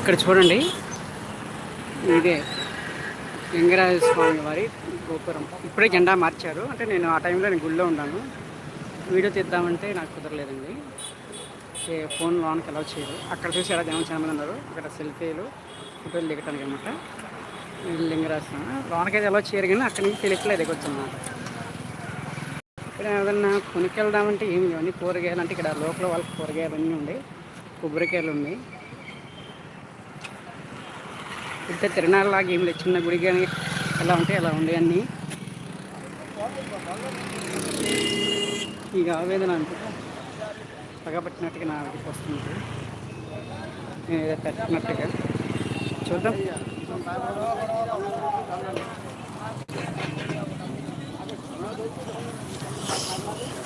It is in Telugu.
ఇక్కడ చూడండి. ఇదే లింగరాజ స్వామి వారి గోపురం. ఇప్పుడే జెండా మార్చారు. అంటే నేను ఆ టైంలో నేను గుళ్ళో ఉన్నాను. వీడియో తీద్దామంటే నాకు కుదరలేదండి. ఫోన్ లోనికి అలౌ చేయరు. అక్కడ చూసి ఎలా జనం చాలా మంది ఉన్నారు. అక్కడ సెల్ఫీలు ఫోటోలు దిగటానికి అనమాట లింగరాజ స్వామి. లోనకైతే ఎలా చేయరు కానీ అక్కడి నుంచి తెలియట్లేదు దిగొచ్చు ఇక్కడ ఏదన్నా కొనుక్కెళ్దామంటే ఏమి ఇవన్నీ కూరగాయలు అంటే ఇక్కడ లోకల్ వాళ్ళకి కూరగాయలు అన్నీ ఉన్నాయి కొబ్బరికాయలు ఉన్నాయి. పెద్ద తిరణాలలాగా ఏం లేదు. చిన్న గుడి కానీ ఎలా ఉంటాయి అలా ఉండే అన్నీ. ఈ ఆవేదన అంటే పగబట్టినట్టుగా నా ఆవిడకి వస్తుంది. నేను ఏదో పెట్టినట్టుగా. చూద్దాం.